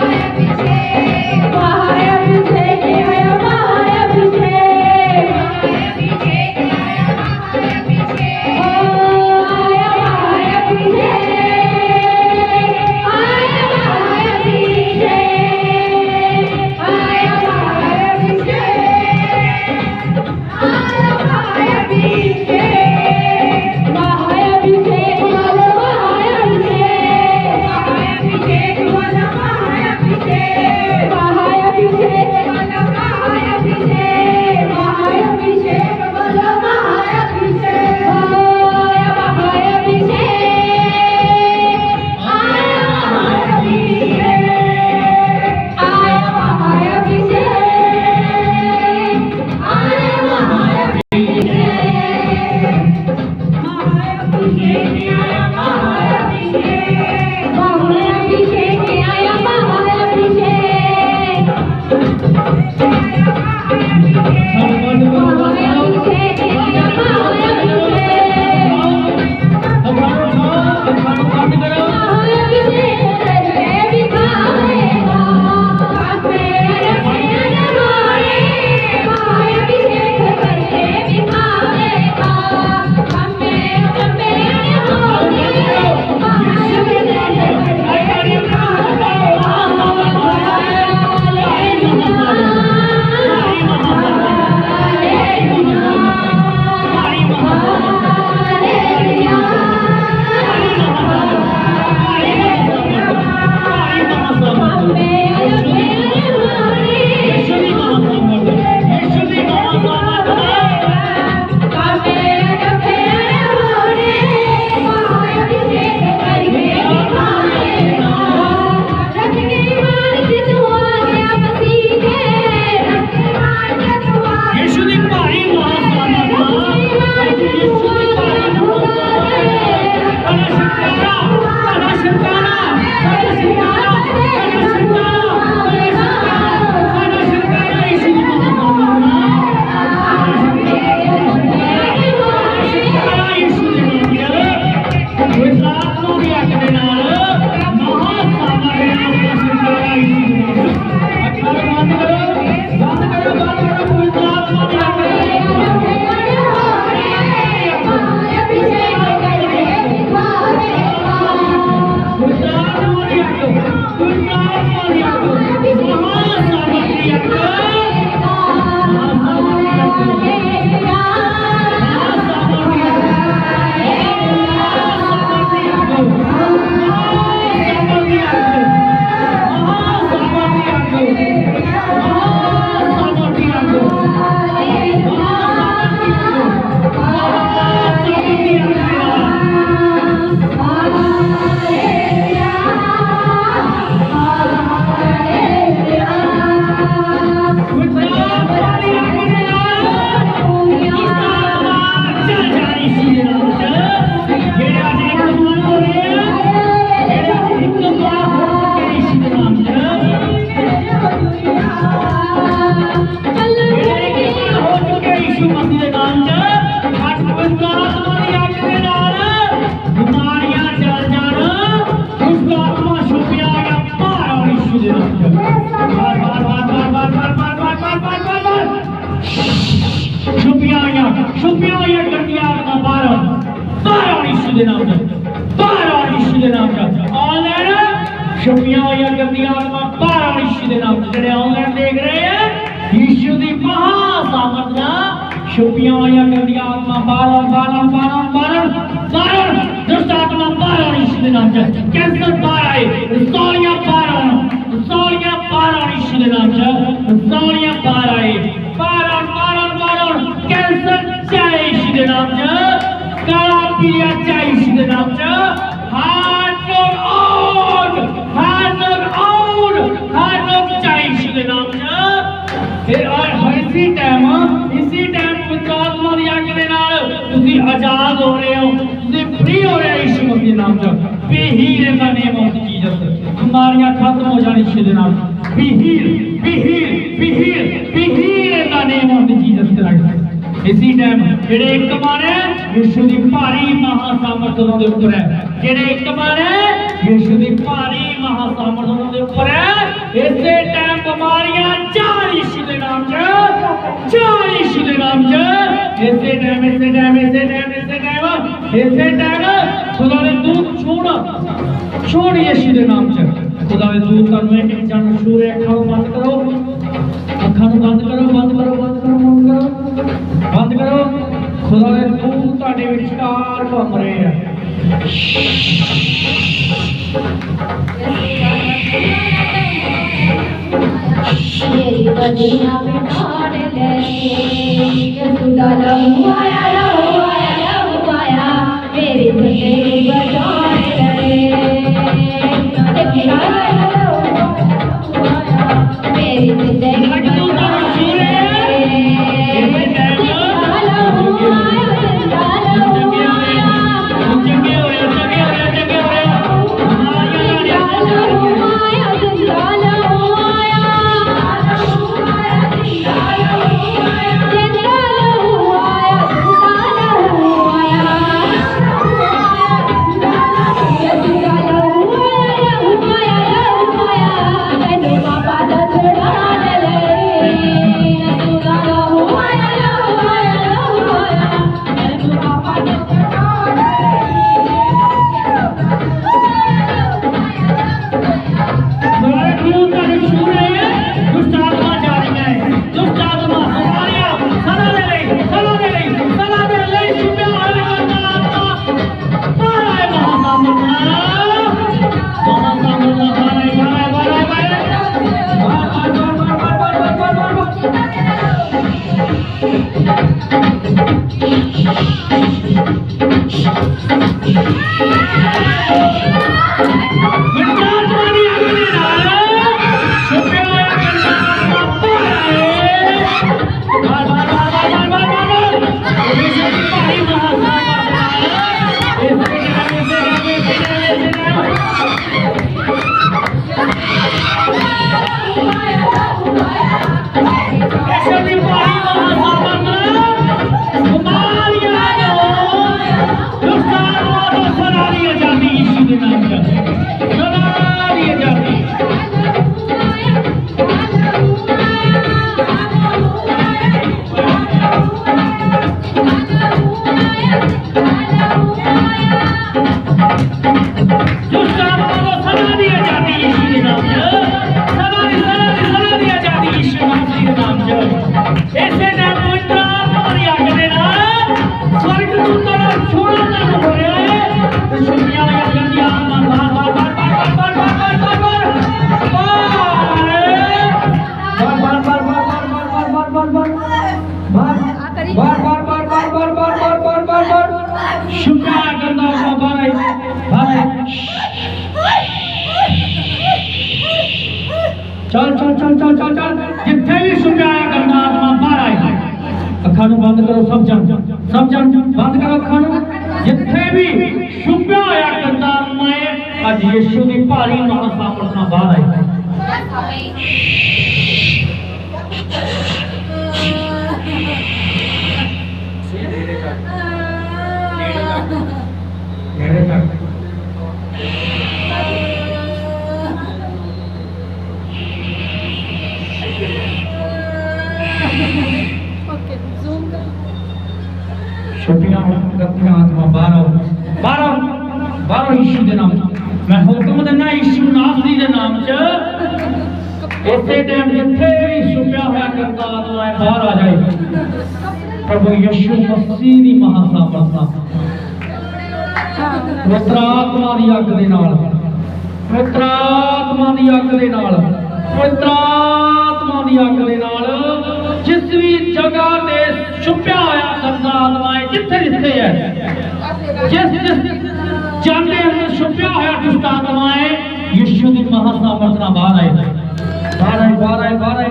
I am ਛੁੱਟੀਆਂ ਹੋਈਆਂ ਗੰਦੀਆਂ ਆਲਮਾਂ ਭਾਰਾ ਰਿਸ਼ੀ ਦੇ ਨਾਮ ਜਿਹੜੇ ਆਨਲਾਈਨ ਦੇਖ ਰਹੇ ਆ ਯੀਸ਼ੂ ਦੀ ਮਹਾ ਸਾਮਰਥਿਆ ਛੁੱਟੀਆਂ ਹੋਈਆਂ ਗੰਦੀਆਂ ਆਲਮਾਂ ਬਾਰਾਂ ਬਾਰਾਂ ਬਾਰਾਂ ਬਾਰਾਂ ਬਾਰਾਂ ਦੁਸ਼ਟ ਆਤਮਾ ਭਾਰਾ ਰਿਸ਼ੀ ਦੇ ਨਾਮ ਚ ਕੈਂਸਰ ਭਾਰਾ ਹੈ ਸੋਲੀਆਂ ਭਾਰਾ ਸੋਲੀਆਂ ਭਾਰਾ ਰਿਸ਼ੀ ਦੇ ਨਾਮ ਚ ਸੋਲੀਆਂ ਭਾਰਾ ਹੈ ਬਾਰਾਂ ਬਾਰਾਂ ਬਾਰਾਂ ਕੈਂਸਰ ਚਾਹੇ ਰਿਸ਼ੀ ਦੇ ਨਾਮ ਚ ਕਾਲਾ ਪੀਆ ਚਾਹੇ ਰਿਸ਼ੀ ਦੇ ਨਾਮ namca. Bihir ganimamız diyeceğiz. Kumariya khatm ho jani çe din artık. Bihir, bihir, bihir, bihir ganimamız diyeceğiz. ਇਸੀ ਟਾਈਮ ਜਿਹੜੇ ਇੱਕ ਮਾਰੇ ਯਿਸੂ ਦੀ ਭਾਰੀ ਮਹਾ ਸਾਮਰਥ ਉਹਨਾਂ ਦੇ ਉੱਪਰ ਹੈ ਜਿਹੜੇ ਇੱਕ ਮਾਰੇ ਯਿਸੂ ਦੀ ਭਾਰੀ ਮਹਾ ਸਾਮਰਥ ਉਹਨਾਂ ਦੇ ਉੱਪਰ ਹੈ ਇਸੇ ਟਾਈਮ ਬਿਮਾਰੀਆਂ ਚਾਰ ਯਿਸੂ ਦੇ ਨਾਮ 'ਚ ਚਾਰ ਯਿਸੂ ਦੇ ਨਾਮ 'ਚ ਇਸੇ ਟਾਈਮ ਇਸੇ ਟਾਈਮ ਇਸੇ ਟਾਈਮ ਇਸੇ ਟਾਈਮ ਇਸੇ ਟਾਈਮ ਖੁਦਾ ਦੇ छोड़िए सीधे नाम से खुदा हजूर का मैं एक जान सूर है खाओ बंद करो अखा बंद करो बंद करो बंद करो बंद करो बंद करो खुदा हजूर ਤੁਹਾਡੇ ਵਿਚਕਾਰ ਘੁੰਮ ਰਹੇ ਆ ये दुनिया में काट ले ये खुदा लम्हा Gracias. Esa es mi mas యేసుని పాలి నమ సాపడన బాలై ਛੁੱਟੀਆਂ ਹੋਣ ਗੱਪੀਆਂ ਆਤਮਾ ਬਾਹਰ ਆਓ ਬਾਹਰ ਆਓ ਬਾਹਰੋਂ ਇਸ਼ੂ ਦੇ ਨਾਮ ਮੈਂ ਹੁਕਮ ਦਿੰਦਾ ਈਸ਼ੂ ਨਾਸਰੀ ਦੇ ਨਾਮ 'ਚ ਇਸੇ ਟਾਈਮ ਜਿੱਥੇ ਵੀ ਛੁਪਿਆ ਹੋਇਆ ਕਰਤਾਰ ਆਏ ਬਾਹਰ ਆ ਜਾਏ ਪ੍ਰਭੂ ਯਿਸੂ ਮਸੀਹ ਦੀ ਮਹਾਸਾਮਰਤਾ ਪਵਿੱਤਰ ਆਤਮਾ ਦੀ ਅੱਗ ਦੇ ਨਾਲ ਪਵਿੱਤਰ ਦੀ ਅੱਗ ਦੇ ਨਾਲ ਪਵਿੱਤਰ ਦੀ ਅੱਗ ਦੇ ਨਾਲ ਜਿਸ ਵੀ ਜਗ੍ਹਾ ਤੇ ਛੁਪਿਆ ਹੋਇਆ ਕਰਤਾਰ ਆਏ ਜਿੱਥੇ ਜਿੱਥੇ ਹੈ ਜਿਸ ਜਿਸ چاندے ہیں شپیا ہویا کس تاغم آئے یشیو دی مہا مرتنا بار آئے بار آئے بار آئے بار آئے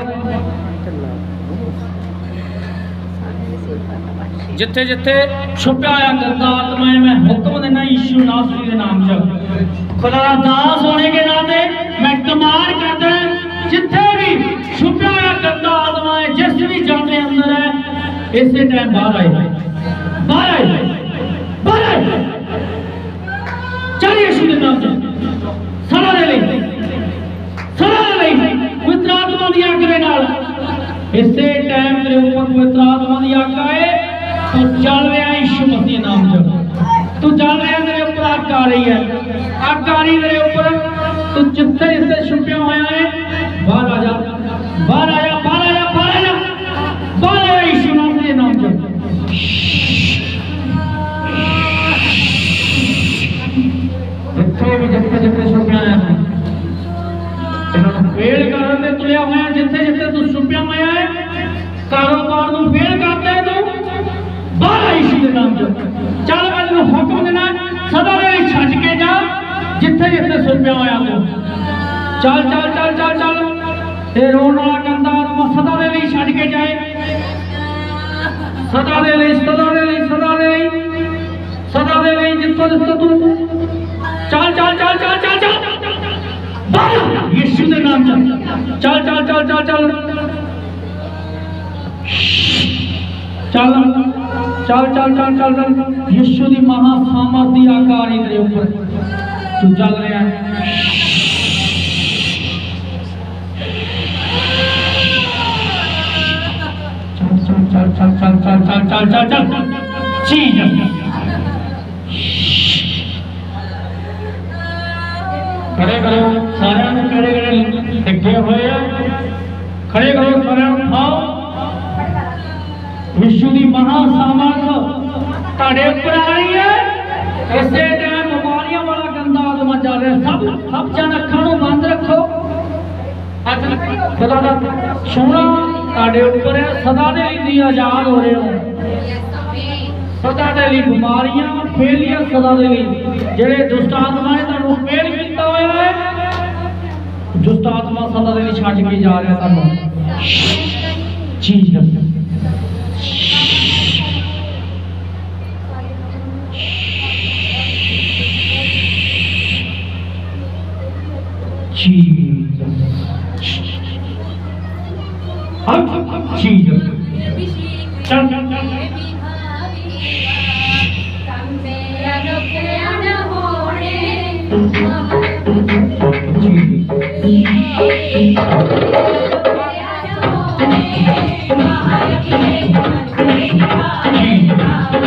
جتھے جتھے شپیا ہویا کرتا آتمائے میں حکم دینا یشیو ناصری دے نام جب خدا داس ہونے کے ناتے میں کمار کرتا ہے جتھے بھی شپیا ہویا کرتا آتمائے جس بھی چاندے اندر ہے اسے ٹائم بار آئے بار آئے بار آئے نام نام جا جا دے دے لئی لئی نال اسے ٹائم اوپر اوپر تو تو رہے رہے ہیں ہیں مسیح آگ آ رہی ہے آگ آ رہی اوپر تو باہر تے مہاراجا مہاراجا ਵੀ ਜਿੱਥੇ ਜਿੱਥੇ ਛੁਪਿਆ ਹੋਇਆ ਹੈ ਇਹਨਾਂ ਨੂੰ ਫੇਲ ਕਰਨ ਦੇ ਤੁਲਿਆ ਹੋਇਆ ਜਿੱਥੇ ਜਿੱਥੇ ਤੂੰ ਛੁਪਿਆ ਹੋਇਆ ਹੈ ਕਾਰੋਬਾਰ ਨੂੰ ਫੇਲ ਕਰਦਾ ਹੈ ਤੂੰ ਬਾਹਰ ਇਸ਼ੀ ਦੇ ਨਾਮ ਜਪ ਚੱਲ ਮੈਂ ਤੈਨੂੰ ਹੁਕਮ ਦੇਣਾ ਸਦਾ ਲਈ ਛੱਡ ਕੇ ਜਾ ਜਿੱਥੇ ਜਿੱਥੇ ਛੁਪਿਆ ਹੋਇਆ ਤੂੰ ਚੱਲ ਚੱਲ ਚੱਲ ਚੱਲ ਚੱਲ ਇਹ ਰੋਣ ਵਾਲਾ ਕੰਦਾ ਨੂੰ ਸਦਾ ਦੇ ਲਈ ਛੱਡ ਕੇ ਜਾਏ ਸਦਾ ਦੇ ਲਈ ਸਦਾ ਦੇ ਲਈ ਸਦਾ ਦੇ ਲਈ ਸਦਾ ਦੇ ਲਈ ਜਿੱਥੋਂ ਜਿੱਥੋਂ ਤੂੰ نام چل چال چال چال چال چال چل چل چل چل چل چل چل دی مہا فاما دی يشو مہامى اوپر تو چل رہے چل چل چل چل چل چل چل چل چل چل چل چي چل ਖੜੇ ਕਰੋ ਸਾਰਿਆਂ ਨੂੰ ਕਿਹੜੇ ਕਿਹੜੇ ਲੱਗੇ ਹੋਏ ਆ ਖੜੇ ਕਰੋ ਸਾਰਿਆਂ ਨੂੰ ਖਾਓ ਵਿਸ਼ੂ ਦੀ ਮਹਾ ਸਾਮਰਥ ਤੁਹਾਡੇ ਉੱਪਰ ਆ ਰਹੀ ਹੈ ਇਸੇ ਤਰ੍ਹਾਂ ਬਿਮਾਰੀਆਂ ਵਾਲਾ ਗੰਦਾ ਆਦਮਾ ਚੱਲ ਰਿਹਾ ਸਭ ਸਭ ਜਣ ਅੱਖਾਂ ਨੂੰ ਬੰਦ ਰੱਖੋ ਅੱਜ ਖੁਦਾ ਦਾ ਸੋਹਣਾ ਤੁਹਾਡੇ ਉੱਪਰ ਹੈ ਸਦਾ ਦੇ ਲਈ ਦੀ ਆਜ਼ਾਦ ਹੋ ਰਹੇ ਹੋ ਸਦਾ ਦੇ ਲਈ ਬਿਮਾਰੀਆਂ ਫੇਲੀਅਰ ਸਦਾ ਦੇ ਲਈ ਜਿਹੜੇ ਦੁਸ਼ਟ ਆਤਮਾ ਨੇ ਤੁਹਾਨੂੰ ਫੇਲ ਦੁਸ਼ਟ ਆਤਮਾ ਸਦਾ ਦੇ ਵਿੱਚ ਛੱਡ ਕੇ ਜਾ ਰਿਹਾ ਸਾਨੂੰ ਚੀਜ਼ ਦੱਸੋ Thank you.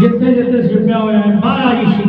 Jedzenie też wypiałem, para i